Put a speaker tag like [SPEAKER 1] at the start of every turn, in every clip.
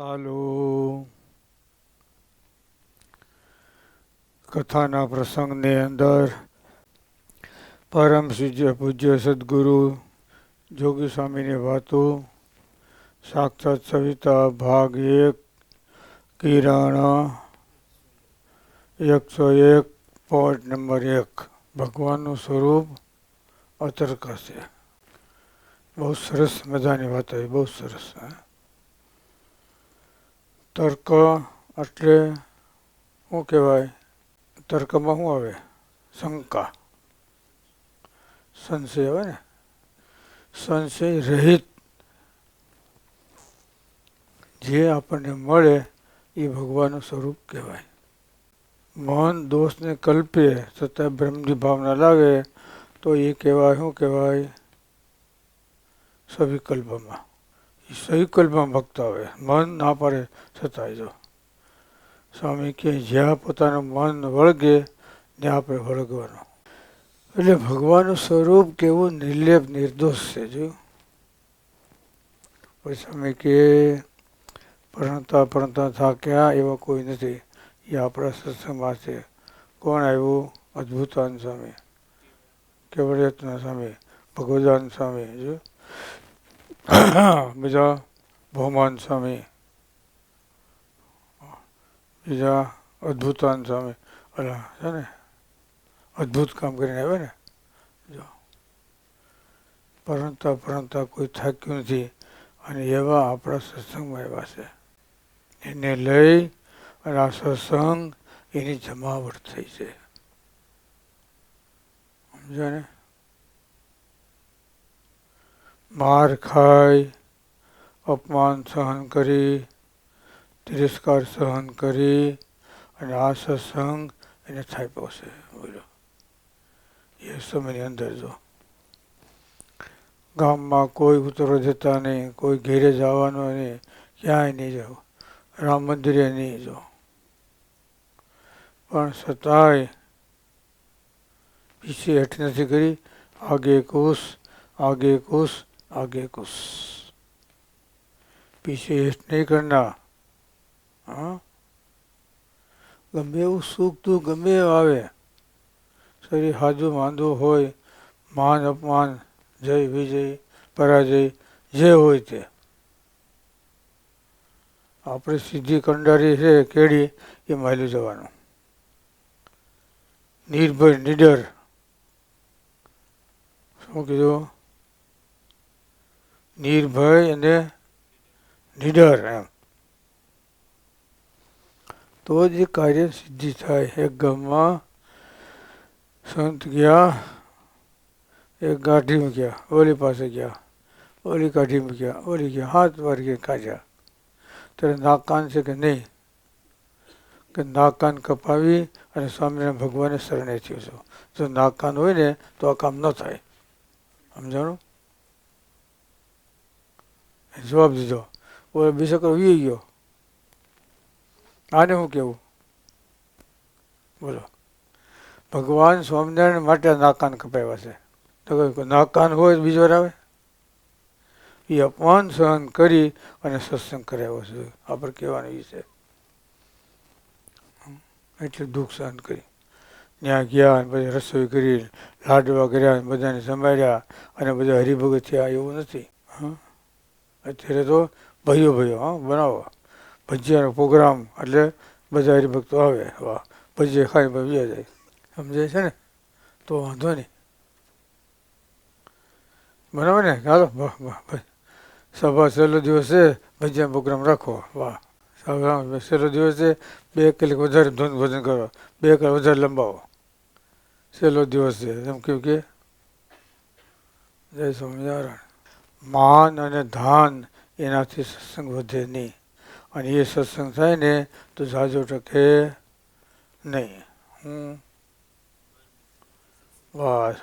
[SPEAKER 1] ચાલુ કથાના પ્રસંગની અંદર પરમ પૂજ્ય પૂજ્ય સદગુરુ જોગી સ્વામીની વાતો, સાક્ષાત સવિતા ભાગ એક, કિરણ એકસો એક પોઈન્ટ નંબર એક. ભગવાનનું સ્વરૂપ અતર્ક છે. બહુ સરસ મજાની વાત આવી, બહુ સરસ, હે. તર્ક એટલે શું કહેવાય? તર્કમાં શું આવે? શંકા. સંશય આવે ને? સંશય રહિત. જે આપણને મળે એ ભગવાનનું સ્વરૂપ કહેવાય. મન દોષને કલ્પે છતાં બ્રહ્મની ભાવના લાગે તો એ કહેવાય, શું કહેવાય? સવિકલ્પમાં. એ ભક્ત આવે, મન ના પડે છતાંય જો સ્વામી કે, જ્યાં પોતાનું મન વળગે, ત્યાં આપણે વળગવાનું. એટલે ભગવાનનું સ્વરૂપ કેવું નિર્લેપ, નિર્દોષ છે જો. પછી સ્વામી કે, પરણતા પરણતા થાક્યા એવા કોઈ નથી. એ આપણા સત્સંગમાં છે. કોણ આવ્યું? અદ્ભુતાન સ્વામી. કેવળયત્ન સ્વામી? ભગવદાન સ્વામી. જો. બીજા ભોમાન સ્વામી. બીજા અદ્ભુતાન સ્વામી. અલા, છે ને? અદ્ભુત કામ કરીને આવે ને? જો. પરંતુ પરંતુ કોઈ થાક્યું નથી અને એવા આપણા સત્સંગમાં એવા છે. એને લઈ અને આ સત્સંગ એની જમાવટ થઈ છે. સમજો ને? માર ખાઈ, અપમાન સહન કરી, તિરસ્કાર સહન કરી, અને આ સત્સંગ એને થાપ્યો છે, બોલો. એ સમયની અંદર જો. ગામમાં કોઈ ઉતરો જતા નહીં, કોઈ ઘેરે જવાનો નહીં, ક્યાંય નહીં જાવ રામ મંદિરે નહીં જો. પણ છતાંય પીછે હેઠ નથી કરી. આગે કુશ આગે કુશ आगे कुछ पीछे हेठ नहीं करना હા ગમે એવું સુખ તું ગમે આવે શરીર હાજુ માંદું હોય માન અપમાન જય વિજય પરાજય જે હોય તે આપણે સીધી કંડારી છે કેડી એ માયલું જવાનું નિર્ભય નિડર શું કીધું નિર્ભય અને નિડર એમ. તો જ કાર્ય સિદ્ધિ થાય. એક ગામમાં સંત ગયા એક ગાંઠીમાં મૂક્યા ઓલી પાસે ગયા, ઓલી કાઢી મૂક્યા ઓલી ગયા, હાથ ગયા કાઢ્યા. ત્યારે નાક કાન છે કે નહીં? કે નાક કાન કપાવી અને સ્વામિનારાયણ ભગવાને શરણે થયું છો. જો નાક કાન હોય ને, તો આ કામ ન થાય. સમજાણું? જવાબ દીધો. ઓલો બિસકરો વી ગયો. આને શું કેવું? બોલો. ભગવાન સ્વામિનારાયણ માટે નાકાન કપાવ્યા છે. તો નાકાન હોય બીજો આવે. એ અપમાન સહન કરી અને સત્સંગ કરાવ્યો છે. આપણે કહેવાનું એ છે. એટલે દુઃખ સહન કરી. ત્યાં ગયા પછી રસોઈ કરી, લાડવા કર્યા બધાને સંભાળ્યા અને બધા હરિભગત થયા એવું નથી. હા? અત્યારે તો ભાઈઓ ભાઈઓ હા, બનાવો. ભજીયાનો પ્રોગ્રામ એટલે બધા હરિભક્તો આવે. વાહ, ભજીયા ખાઈ ભાઈ જાય. સમજાય છે ને? તો વાંધો નહીં. બરાબર ને? હાલો વાહ વાહ ભાઈ સભા છેલ્લો દિવસ છે ભજીયા પ્રોગ્રામ રાખો. વાહ. સભા છેલ્લો દિવસ છે બે કલાક વધારે ધૂન ભોજન કરો. બે કલાક વધારે લંબાવો. છેલ્લો દિવસ. છે એમ કેવું કે? જય સ્વામિનારાયણ. માન અને ધાન એનાથી સત્સંગ વધે નહીં. અને એ સત્સંગ થાય ને તો ઝાઝો ટકે નહીં. હું બસ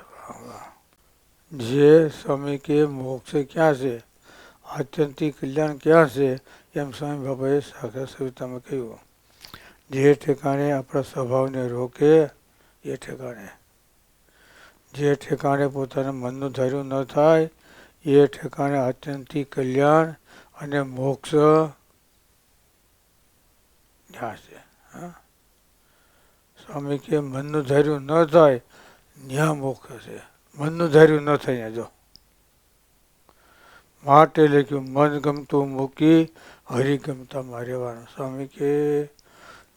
[SPEAKER 1] જે સ્વામી કે મોક્ષ ક્યાં છે? આત્યંતિક કલ્યાણ ક્યાં છે? એમ સ્વામી બાબાએ સાક્ષાત સવિતામાં કહ્યું. જે ઠેકાણે આપણા સ્વભાવને રોકે, એ ઠેકાણે. જે ઠેકાણે પોતાના મનનું ધાર્યું ન થાય એ ઠેકાણે આત્યંતિક કલ્યાણ અને મોક્ષ ક્યાં છે સ્વામી કે મનનું ધાર્યું ન થાય, ન્યા મોક્ષ છે મનનું ધાર્યું ન થાય ત્યાં જો. માટે લખ્યું, મન ગમતું મૂકી હરિ ગમતામાં રહેવાનું. સ્વામી કે,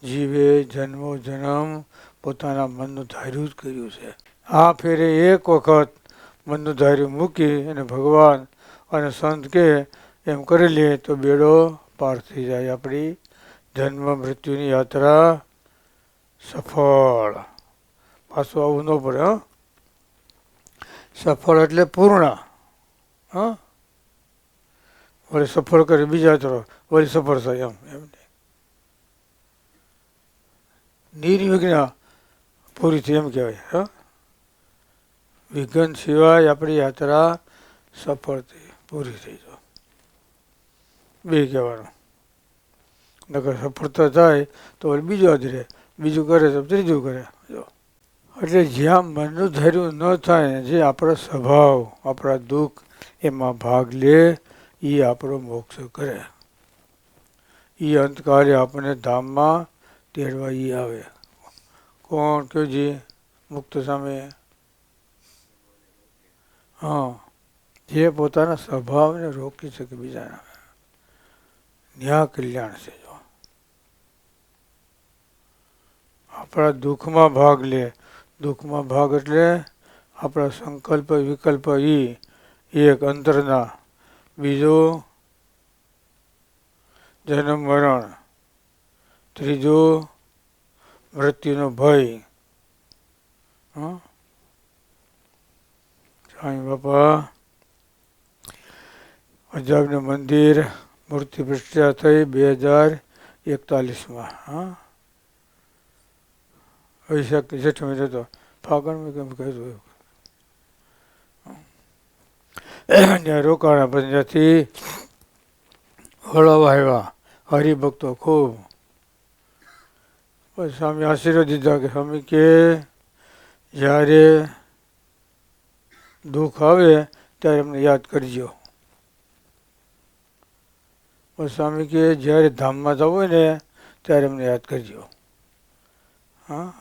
[SPEAKER 1] જીવે, જન્મો, જન્મ પોતાના મનનું ધાર્યું જ કર્યું છે. આ ફેરે એક વખત મનનું ધાર્યું મૂકી અને ભગવાન અને સંત કે એમ કરી લે તો બેડો પાર થઈ જાય. આપણી જન્મ મૃત્યુની યાત્રા સફળ. પાછું આવું ન પડે, હં? સફળ એટલે પૂર્ણ. હં? વળી સફળ કરી બીજા તરફ વળી સફળ થાય એમ એમ નિર્વિઘ્ન પૂરી થઈ એમ કહેવાય, હા? વિઘ્ન સિવાય આપણી યાત્રા સફળ થઈ પૂરી થઈ જો બે કહેવાનું. નકર સફળતા થાય, તો બીજો આદરે બીજું કરે તો ત્રીજું કરે. જો. એટલે જ્યાં મનનું ધૈર્યું ન થાય, જે આપણો સ્વભાવ, આપણા દુઃખ, એમાં ભાગ લે એ આપણો મોક્ષ કરે. એ અંતકાર્ય આપણને ધામમાં તેડવા ઈ આવે. કોણ? કયો જે મુક્ત સામે હા. જે પોતાના સ્વભાવને રોકી શકે બીજાના. ન્યા કલ્યાણ છે જો. આપણા દુઃખમાં ભાગ લે. દુઃખમાં ભાગ એટલે આપણા સંકલ્પ, વિકલ્પ ઈ, એક અંતરના. બીજો જન્મ મરણ. ત્રીજો મૃત્યુનો ભય. હં? સ્વામી બાપા અજાબનું મંદિર, મૂર્તિ પ્રતિષ્ઠા થઈ બે હજાર એકતાલીસમાં, હા. વૈશાખ જેઠ મહિનો હતો ફાગણમાં કેમ કહ્યું રોકાણા પંજાથી વળવા આવ્યા, હરિભક્તો ખૂબ. પછી સ્વામી આશીર્વાદ દીધા કે સ્વામી કે, જ્યારે દુઃખ આવે ત્યારે અમને યાદ કરજો. સ્વામી કે જ્યારે ધામમાં જવું હોય ને, ત્યારે અમને યાદ કરજો. હા?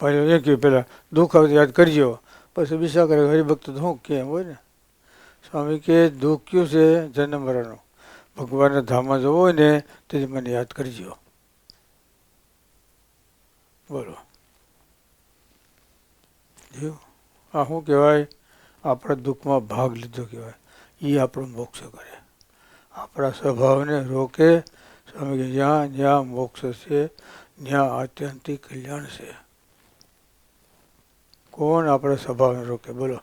[SPEAKER 1] ભાઈ એ કહ્યું પહેલાં દુઃખ આવે યાદ કરજો. પછી બીજા કરે હરિભક્ત શું કેમ હોય ને? સ્વામી કે દુઃખ કયું છે? જન્મ મરણનું. ભગવાનના ધામમાં જવું હોય ને તેથી મને યાદ કરજો. બોલો. જો આ શું કહેવાય? આપણા દુઃખમાં ભાગ લીધો કહેવાય. એ આપણો મોક્ષ કરે. આપણા સ્વભાવને રોકે. સ્વામી જ્યાં જ્યાં મોક્ષ છે, ત્યાં આત્યંતિક કલ્યાણ છે. કોણ આપણા સ્વભાવને રોકે? બોલો.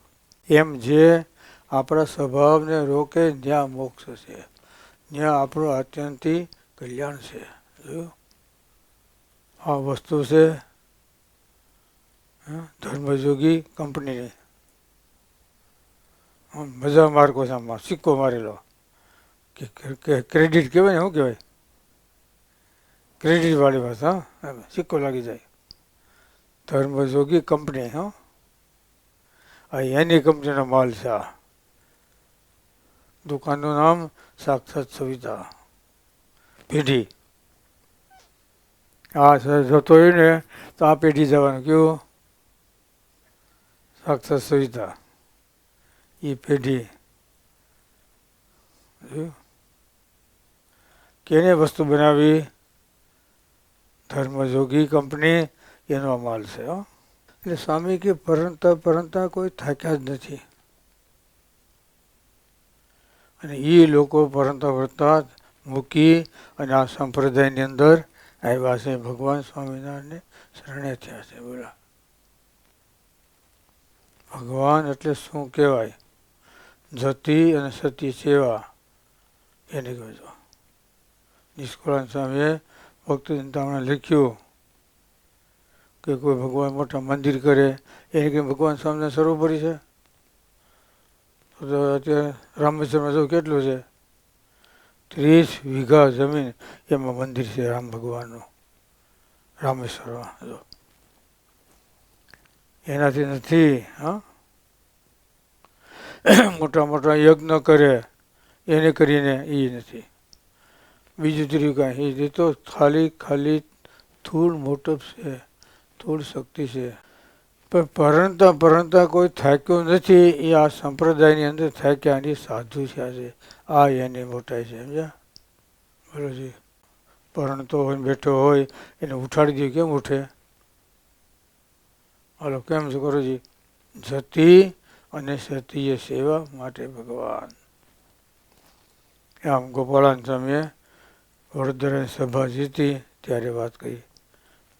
[SPEAKER 1] એમ જે આપણા સ્વભાવને રોકે જ્યાં મોક્ષ છે. જ્યાં આપણું આત્યંતિક કલ્યાણ છે. જોયું? આ વસ્તુ છે ધર્મયોગી કંપનીની મજા માર્કો આમાં, સિક્કો મારેલો. કે ક્રેડિટ કહેવાય ને, શું કહેવાય? ક્રેડિટ વાળી વાત, હા? સિક્કો લાગી જાય. ધર્મયોગી કંપની, હા? આ એની કંપનીનો માલ છે આ. દુકાનનું નામ સાક્ષાત સવિતા. પેઢી. આ જતો હોય ને, તો આ પેઢી જવાનું. કેવું? સાક્ષાત સુવિધા એ પેઢી કેને વસ્તુ બનાવી? ધર્મયોગી કંપની એનો માલ છે એટલે સ્વામી કે પરંતા પરંતા કોઈ થાક્યા જ નથી. અને એ લોકો પરંતા, પરતા મૂકી અને આ સંપ્રદાયની અંદર આવ્યા છે ભગવાન સ્વામિનારાયણને શરણે થયા છે, બોલા. ભગવાન એટલે શું કહેવાય? જતી અને સતી સેવા. એને કહેજો નિષ્કુળાન સ્વામીએ ભક્ત ચિંતામણે લખ્યું કે કોઈ ભગવાન મોટા મંદિર કરે એને કંઈ ભગવાન સ્વામિનારાયણ સરોવરી છે? તો અત્યારે રામેશ્વરમાં જવું કેટલું છે? ત્રીસ વીઘા જમીન એમાં મંદિર છે રામ ભગવાનનું. રામેશ્વરમાં, જો. એનાથી નથી, હા? મોટા મોટા યજ્ઞ કરે, એને કરીને એ નથી. બીજું ત્રીજું કાંઈ એ તો ખાલી ખાલી થોડ મોટપ છે, થોડ શક્તિ છે. પણ પરણતા પરણતા કોઈ થાક્યો નથી, એ આ સંપ્રદાયની અંદર થાક્યા એની સાધુ છે આજે. આ એની મોટાઈ છે, સમજ્યા? બરોબર જી. પરણતો હોય બેઠો હોય, એને ઉઠાડી દે કેમ ઉઠે? હાલો, કેમ છે ગુરુજી? જતી અને સતીય સેવા માટે ભગવાન. આમ ગોપાળાન સ્વામીએ વડોદરાની સભા જીતી, ત્યારે વાત કહી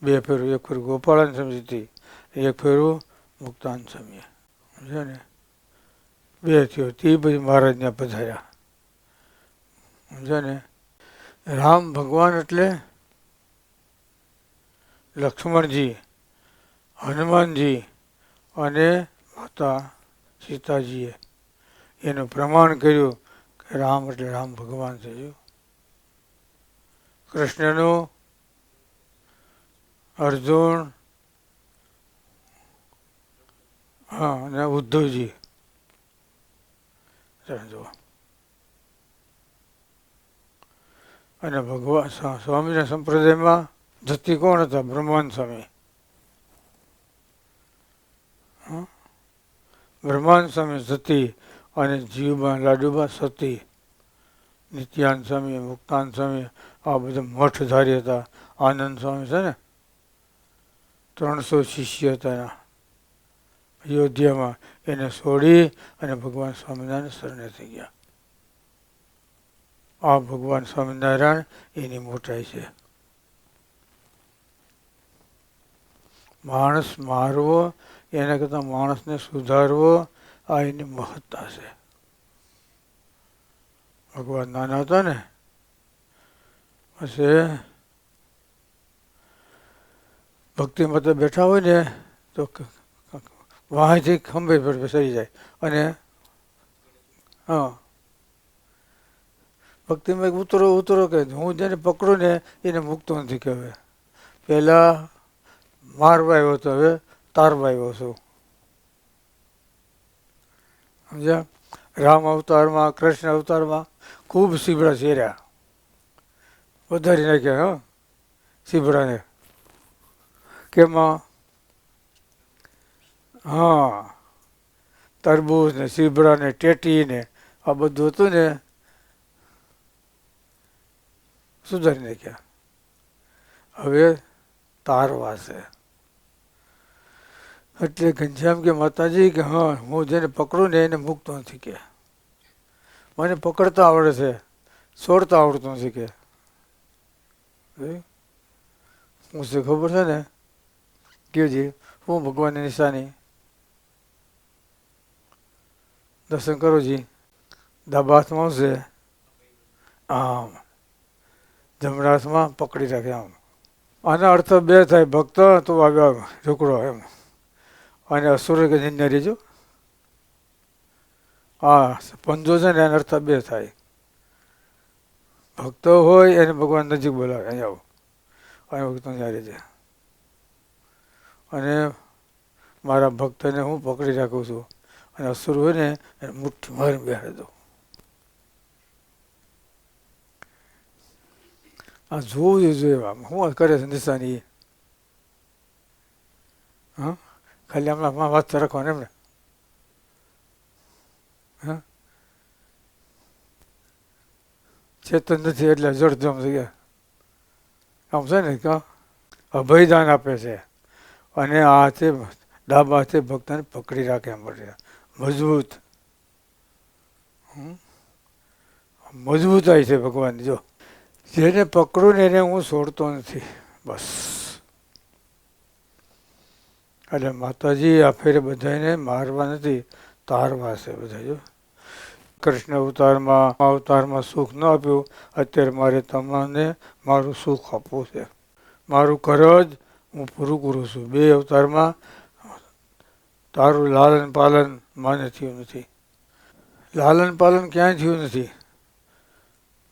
[SPEAKER 1] બે ફેરું, એક ફેરું ગોપાળાન સ્વામી જીતી, એક ફેરું મુક્તાન સ્વામીએ. સમજે ને? બે થયો, તે પછી મહારાજને પધાર્યા. સમજે ને? રામ ભગવાન એટલે લક્ષ્મણજી. હનુમાનજી અને માતા સીતાજીએ એનું પ્રમાણ કર્યું કે રામ એટલે રામ ભગવાન થયું. કૃષ્ણનું અર્જુન, હા, અને ઉદ્ધવજી. ત્રણ અને ભગવાન સ્વામીના સંપ્રદાયમાં જતી કોણ હતા? બ્રહ્માન સ્વામી. બ્રહ્માન સ્વામી સતી અને જીવબા લાડુબા સતી નિત્યાન સ્વામી મુક્તાન સ્વામી, આ બધા મઠધારી હતા. આનંદ સ્વામી છે ને? ત્રણસો શિષ્ય હતા એના. અયોધ્યામાં એને છોડી અને ભગવાન સ્વામિનારાયણ શરણે થઈ ગયા. આ ભગવાન સ્વામિનારાયણ એની મોટાઈ છે. માણસ મારવો એના કરતાં માણસને સુધારવો આ એની મહત્તા છે. ભગવાન નાના હતા ને, પછી ભક્તિ તો બેઠા હોય ને, તો વાંચી ખંભે પર બેસાઈ જાય અને હા. ભક્તિમાં ઉતરો ઉતરો કે હું જેને પકડું ને, એને મૂકતો નથી કહેવાય. પહેલાં મારવા આવ્યો હતો હવે તારવા આવ્યો છું. સમજ્યા? રામ અવતારમાં, કૃષ્ણ અવતારમાં ખૂબ સીબડા શેર્યા. વધારી નાખ્યા, હો સીબડાને કેમાં? હા, તરબૂજ ને સીબડા ને ટેટી ને આ બધું હતું ને, સુધારી નાખ્યા. હવે તારવા છે. એટલે ઘનશ્યામ કે, માતાજી, કે હા, હું જેને પકડું ને એને મૂકતો નથી કે મને પકડતા આવડે છે, છોડતા આવડતું નથી કે હું? શું ખબર છે ને? કેજી હું ભગવાનની નિશાની. દર્શન કરો જી. ડાબા હાથમાં છે આમ. જમણા હાથમાં પકડી રાખે આમ. આના અર્થ બે થાય, ભક્ત તો આવ્યો રોકડો એમ. અને નિંદા રેજો હા પંજો છે ને એના અર્થ બે થાય. ભક્તો હોય એને ભગવાન નજીક બોલાવે અહીંયા આવો. અને ભક્તો ત્યાં અને મારા ભક્તને હું પકડી રાખું છું. અને અસુર હોય ને, એને મુઠ્ઠી મારી બેહાડી દઉં. આ જોવું જોઈએ આમ શું કરે છે નિશાની હા ખાલી હમણાં વાત રાખવાનું એમને. હા? ચેતન નથી, એટલે જડજમ થઈ ગયા. આમ છે ને કે અભયદાન આપે છે. અને આ હાથે ડાબા હાથે ભક્તને પકડી રાખે એમ પડે મજબૂત. મજબૂતાઈ છે ભગવાન જો. જેને પકડું ને એને હું છોડતો નથી. બસ. એટલે માતાજી આ ફેરે બધાને મારવા નથી, તારવા છે બધા જો. કૃષ્ણ અવતારમાં અવતારમાં સુખ ન આપ્યું, અત્યારે મારે તમને મારું સુખ આપવું છે. મારું કરજ હું પૂરું કરું છું. બે અવતારમાં તારું લાલન પાલન માને થયું નથી. લાલન પાલન ક્યાંય થયું નથી.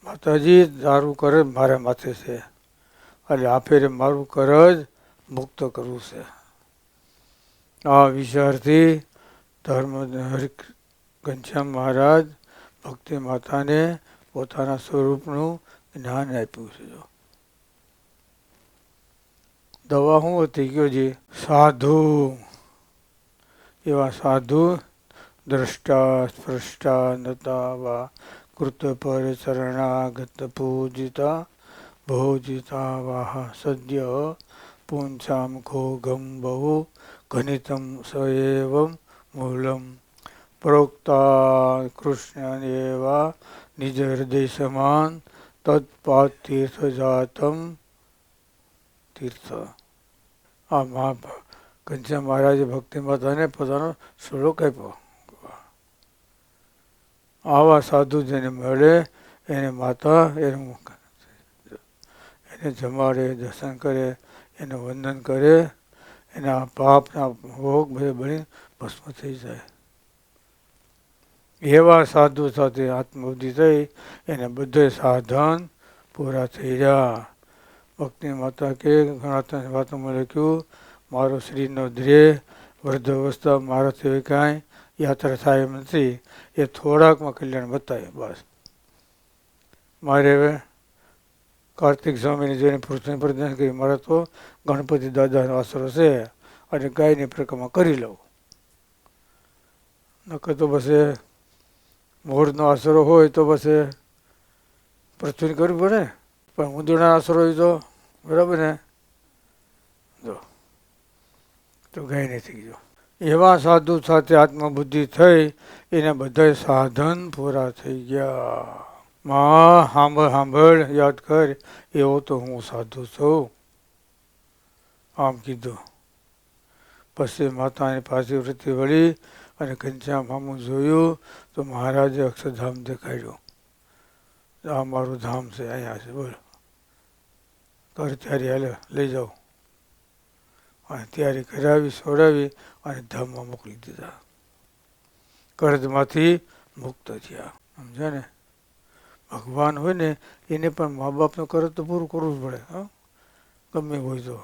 [SPEAKER 1] માતાજી તારું કરજ મારા માથે છે. એટલે આ ફેરે મારું કરજ મુક્ત કરવું છે. આ વિચારથી ધર્મધર ઘનશ્યામ મહારાજ ભક્તિ માતાને પોતાના સ્વરૂપનું જ્ઞાન આપ્યું છે દવા શું હતી ગયો જે? સાધુ. એવા સાધુ દ્રષ્ટા સ્પૃષ્ટા નતા વા કૃત પર શરણાગત પૂજિતા ભોજિતા વાહ સદ્ય પુંસામ ગમ બહુ ઘનિતમ સ એવમ મૂલમ પ્રોક્તા કૃષ્ણ એવા નિજ હૃદય સમાન તત્પાત તીર્થ જાતમ તીર્થ આ મહા કંચા મહારાજે ભક્તિ માતાને પોતાનો શ્લોક આપ્યો। આવા સાધુ જેને મળે, એને માતા એનું એને જમાડે, દર્શન કરે, એનું વંદન કરે એના પાપના ભોગ બધે બળી ભસ્મ થઈ જાય. એવા સાધુ સાથે આત્મબુદ્ધિ થઈ, એને બધે સાધન પૂરા થઈ રહ્યા ભક્તિ માતા કે ઘણા વાતોમાં લખ્યું, મારો શરીરનો ધ્યેય વૃદ્ધ અવસ્થા મારાથી કાંઈ યાત્રા થાય એમ નથી. એ થોડાકમાં કલ્યાણ બતાવે બસ. મારે હવે કાર્તિક સ્વામીને જોઈને પૃથ્વી પ્રદાન કરી મારે તો ગણપતિ દાદાનો આશરો છે અને ગાયની પ્રક્રમા કરી લઉં. નકર તો પછી મોરનો આશરો હોય તો પછી પૃથ્વી કરવી પડે. પણ ઉંદરડા આશરો હોય તો બરાબર ને? જો, તો ગાય નથી ગયો. એવા સાધુ સાથે આત્મબુદ્ધિ થઈ, એને બધા સાધન પૂરા થઈ ગયા. માં સાંભળ સાંભળ યાદ કર, એવો તો હું સાધુ છું. આમ કીધું. પછી માતાની પાછી વૃત્તિ વળી અને ઘનશ્યામ મામું જોયું તો મહારાજે અક્ષરધામ દેખાડ્યું. આ મારું ધામ છે, અહીંયા છે, બોલો. કર ત્યારે હાલે લઈ જાઓ. અને તૈયારી કરાવી, સોડાવી અને ધામમાં મોકલી દીધા. કર્જમાંથી મુક્ત થયા. સમજ્યા ને? ભગવાન હોય ને, એને પણ મા બાપનું કરજ તો પૂરું કરવું જ પડે, હા. ગમે હોય તો.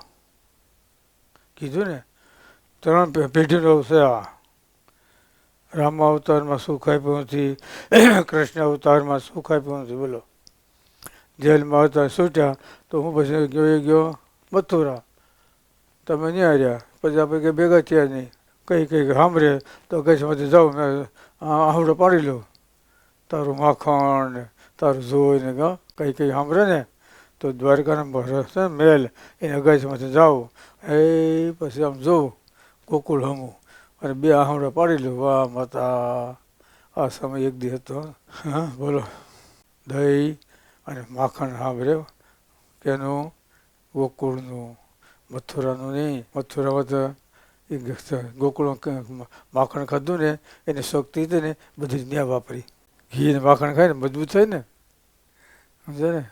[SPEAKER 1] કીધું ને, ત્રણ પેઢીનો છે આ. રામ અવતારમાં સુખ આપ્યું નથી, કૃષ્ણ અવતારમાં સુખ આપ્યું નથી, બોલો. જેલમાં હતા છૂટ્યા તો હું પછી ગયો, એ ગયો, મથુરા. તમે નહીં હાર્યા પછી આપણે કંઈ ભેગા થયા નહીં. કંઈ કંઈક સાંભળે, તો કચ્છમાંથી જાઉં, મેં આવડો પાડી લઉં તારું માખણ તારું જોઈને ગ, કંઈ કંઈ સાંભળે ને, તો દ્વારકાના ભરોસે મેલ, એને અગાશમાંથી જાઉં એ પછી આમ જોઉં ગોકુળ હમું. અને બે આહમડા પાડી લઉં વાહ માતા, આ સમય એક દી હતો. હા, બોલો. દહીં અને માખણ સાંભળ્યો. કેનું? ગોકુળનું. મથુરાનું નહીં. મથુરામાં તો એ ગોકુળ માખણ ખાધું ને, એની શક્તિ હતી ને, બધી ત્યાં વાપરી. ઘી ને માખણ ખાય ને મજબૂત થાય ને. સમજે ને?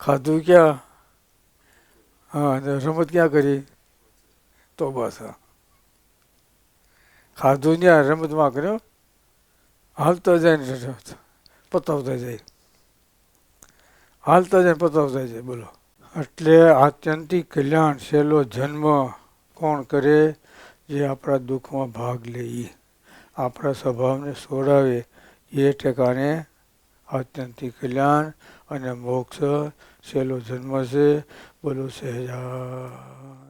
[SPEAKER 1] ખાધું ક્યાં? હા રમત ક્યાં કરી? તો બસ, હા. ખાધું ત્યાં રમતમાં કર્યો? હાલતો જાય ને પતાવતા જાય. હાલતા જાય પતાવતા જાય, બોલો. એટલે આત્યંતિક કલ્યાણ સહેલો જન્મ કોણ કરે? જે આપણા દુઃખમાં ભાગ લે આપણા સ્વભાવને સોડાવે. એ ઠેકાણે આત્યંતિક કલ્યાણ અને મોક્ષ છેલ્લો જન્મ છે. બોલો સહેજા